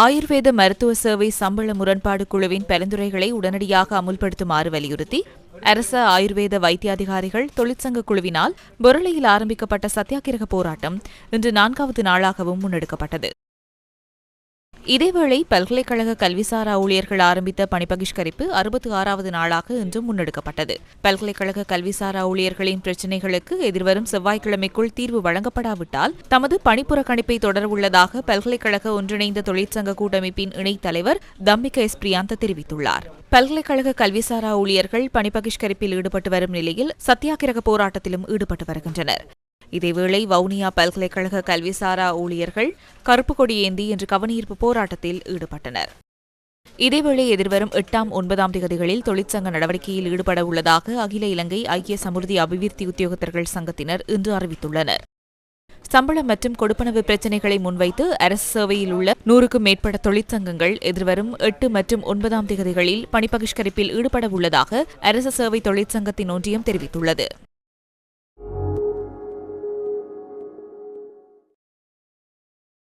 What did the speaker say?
ஆயுர்வேத மருத்துவ சேவை சம்பள முரண்பாடு குழுவின் பரிந்துரைகளை உடனடியாக அமுல்படுத்துமாறு வலியுறுத்தி அரச ஆயுர்வேத வைத்தியாதிகாரிகள் தொழிற்சங்க குழுவினால் பொருளையில் ஆரம்பிக்கப்பட்ட சத்தியாகிரக போராட்டம் இன்று நான்காவது நாளாகவும் முன்னெடுக்கப்பட்டது. இதேவேளை பல்கலைக்கழக கல்விசாரா ஊழியர்கள் ஆரம்பித்த பணிபகிஷ்கரிப்பு அறுபத்தி ஆறாவது நாளாக இன்று முன்னெடுக்கப்பட்டது. பல்கலைக்கழக கல்விசாரா ஊழியர்களின் பிரச்சினைகளுக்கு எதிர்வரும் செவ்வாய்க்கிழமைக்குள் தீர்வு வழங்கப்படாவிட்டால் தமது பணிப்புறக்கணிப்பை தொடரவுள்ளதாக பல்கலைக்கழக ஒன்றிணைந்த தொழிற்சங்க கூட்டமைப்பின் இணைத் தலைவர் தம்பிக எஸ். பிரியாந்த தெரிவித்துள்ளார். பல்கலைக்கழக கல்விசாரா ஊழியர்கள் பணிபகிஷ்கரிப்பில் ஈடுபட்டு வரும் நிலையில் சத்தியாகிரக போராட்டத்திலும் ஈடுபட்டு வருகின்றனர். இதேவேளை வவுனியா பல்கலைக்கழக கல்விசாரா ஊழியர்கள் கருப்பு கொடி ஏந்தி இன்று கவனஈர்ப்பு போராட்டத்தில் ஈடுபட்டனர். இதேவேளை எதிர்வரும் எட்டாம் ஒன்பதாம் திகதிகளில் தொழிற்சங்க நடவடிக்கையில் ஈடுபட உள்ளதாக அகில இலங்கை ஐக்கிய சமுர்த்தி அபிவிருத்தி உத்தியோகத்தர்கள் சங்கத்தினர் இன்று அறிவித்துள்ளனர். சம்பளம் மற்றும் கொடுப்பனவு பிரச்சினைகளை முன்வைத்து அரசு சேவையில் உள்ள நூறுக்கும் மேற்பட்ட தொழிற்சங்கங்கள் எதிர்வரும் எட்டு மற்றும் ஒன்பதாம் திகதிகளில் பணிபகிஷ்கரிப்பில் ஈடுபட உள்ளதாக அரசு சேவை தொழிற்சங்கத்தின் ஒன்றியம் தெரிவித்துள்ளது.